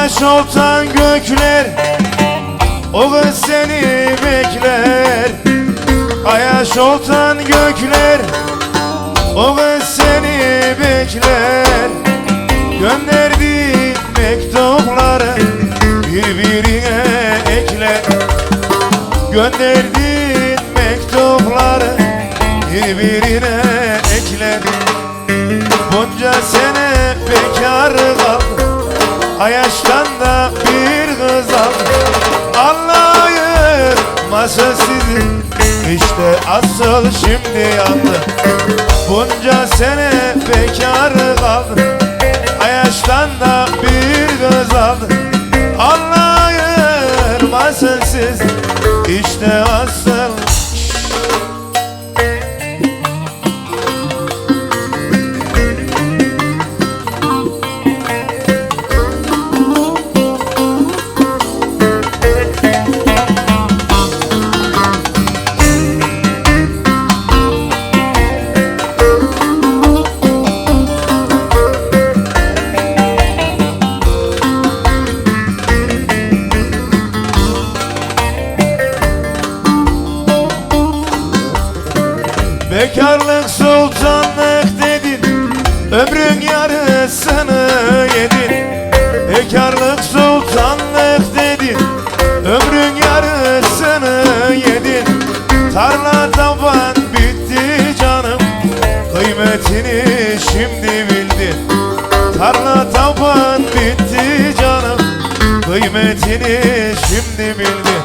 Ayaş oltan gökler O kız seni bekler. Ayaş oltan gökler O kız seni bekler. Gönderdiğin mektupları Birbirine ekle. Gönderdiğin Ayaştan bir kız aldım Allah ayırmasın sizi İşte asıl şimdi yandı Bunca sene bekar kaldım. Ayaştan da bir kız aldım Allah ayırmasın sizi İşte asıl Taban bitti canım. Kıymetini şimdi bildin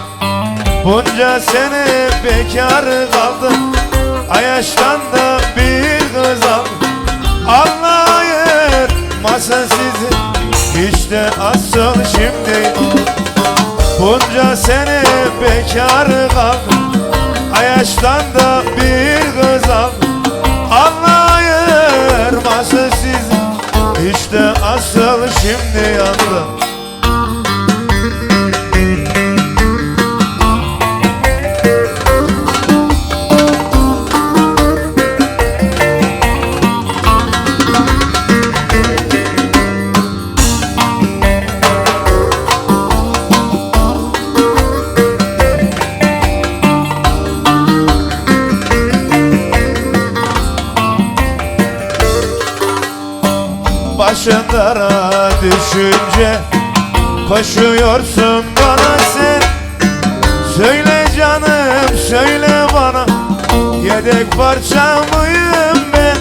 Bunca sene bekar kaldım. Ayaştan da bir kız al Allah ayırmasın sizi. İşte asıl şimdi. Bunca sene bekar kaldım. Ayaştan da bir kız al Allah ayırmasın sizi İşte asıl şimdi yandım Dara düşünce. Koşuyorsun bana sen. Söyle canım söyle bana. Yedek parça mıyım ben.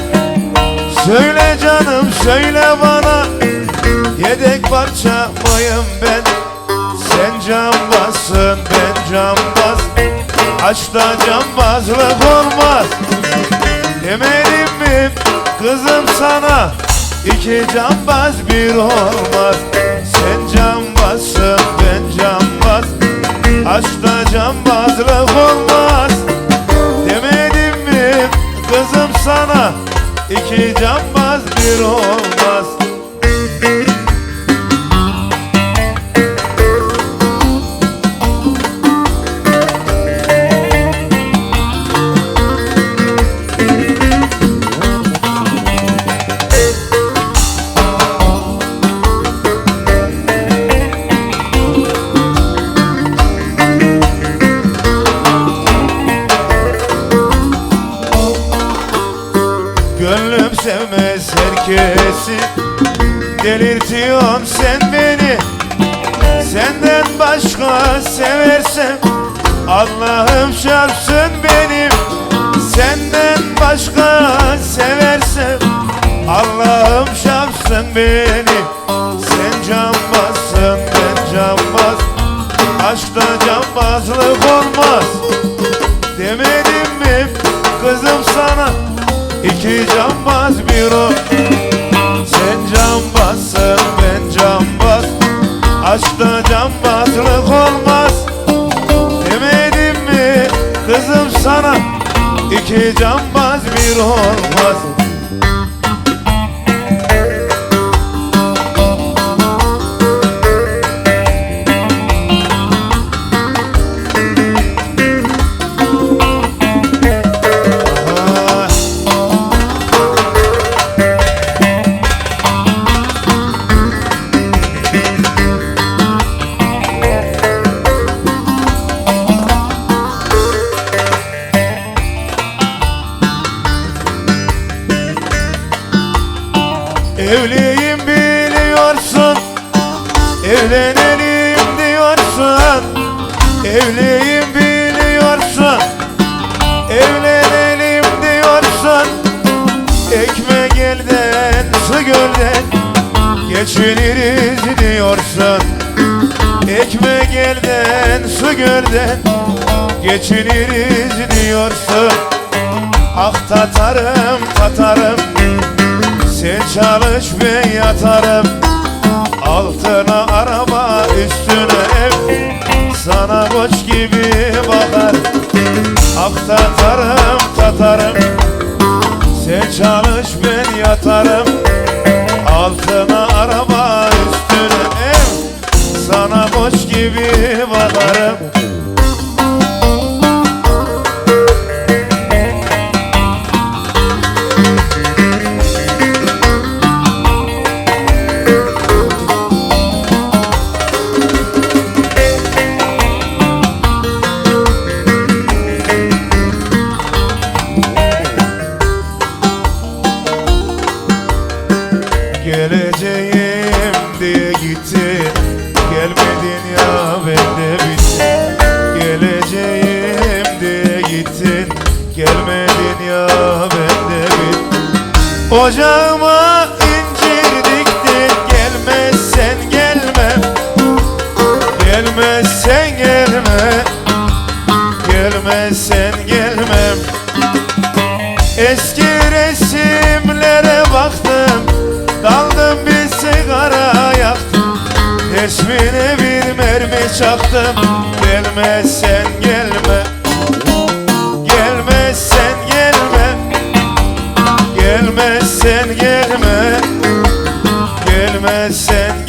Söyle canım söyle bana. Yedek parça mıyım ben. Sen cambazsın ben cambaz. Aşkta cambazlık olmaz. Demedim mi kızım sana İki cambaz bir olmaz. Sen cambazsın ben cambaz Aşkta cambazlık olmaz. Demedim mi kızım sana? İki cambaz bir olmaz herkesi Delirtiyorsun sen beni. Senden başka seversem Allah'ım çarpsın benim. Senden başka seversem Allah'ım çarpsın beni. Sen cambazsın ben cambaz Aşkta cambazlık olmaz. Demedim mi kızım sana? İki cambaz bir o cambaz bir olmaz Evliyim biliyorsun Evlenelim diyorsun. Evliyim biliyorsun Evlenelim diyorsun. Ekmek elden su gölden Geçiniriz diyorsun. Ekmek elden su gölden Geçiniriz diyorsun. Ah tatarım tatarım Sen çalış ben yatarım. Altına araba üstüne ev. Sana koç gibi bakar Ah tatarım Geleceğim diye gittin. Gelmedin ya ben de bittim. Geleceğim diye gittin. Gelmedin ya ben de bittim. Ocağıma incir diktin Gelmezsen gelmem Gelmezsen gelme. Gelmezsen Resmine bir mermi çaktım. Gelmezsen gelme. Gelmezsen gelme. Gelmezsen gelme. Gelmezsen gelme